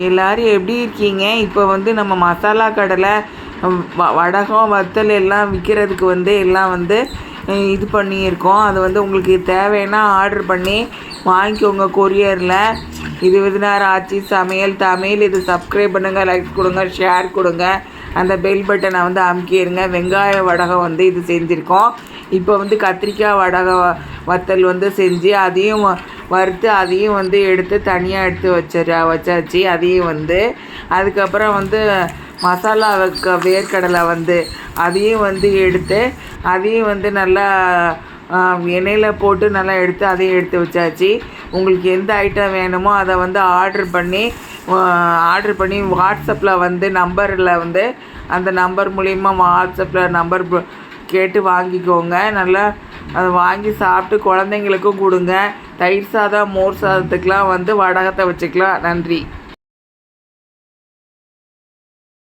எல்லாரும் எப்படி இருக்கீங்க? இப்போ வந்து நம்ம மசாலா கடலை வ வடகம் வத்தல் எல்லாம் விற்கிறதுக்கு வந்து எல்லாம் வந்து இது பண்ணியிருக்கோம். அது வந்து உங்களுக்கு தேவைன்னா ஆர்டர் பண்ணி வாங்கிக்கோங்க கொரியரில் இது விருதுநகர் ஆச்சு. சமையல் தமிழ். இது சப்ஸ்கிரைப் பண்ணுங்கள் லைக் கொடுங்க ஷேர் கொடுங்க. அந்த பெல் பட்டனை வந்து அமுக்கிடுங்க வெங்காய வடகம் வந்து இது செஞ்சுருக்கோம். இப்போ வந்து கத்திரிக்காய் வடகம் வத்தல் வந்து செஞ்சு அதையும் வ- வறுத்து அதையும் வந்து எடுத்து தனியாக எடுத்து வச்சிட வச்சாச்சு. அதையும் வந்து அதுக்கப்புறம் வந்து மசாலா வைக்க வேர்க்கடலை வந்து அதையும் வந்து எடுத்து அதையும் வந்து நல்லா எண்ணெயில் போட்டு நல்லா எடுத்து அதையும் எடுத்து வச்சாச்சு. உங்களுக்கு எந்த ஐட்டம் வேணுமோ அதை வந்து ஆர்டர் பண்ணி ஆர்டர் பண்ணி வாட்ஸ்அப்பில் வந்து நம்பரில் வந்து அந்த நம்பர் மூலிமா வாட்ஸ்அப்பில் நம்பர் கேட்டு வாங்கிக்கோங்க. நல்லா அதை வாங்கி சாப்பிட்டு குழந்தைங்களுக்கும் கொடுங்க. தயிர் சாதம் மோர் சாதத்துக்கெலாம் வந்து வடகத்தை வச்சுக்கலாம். நன்றி.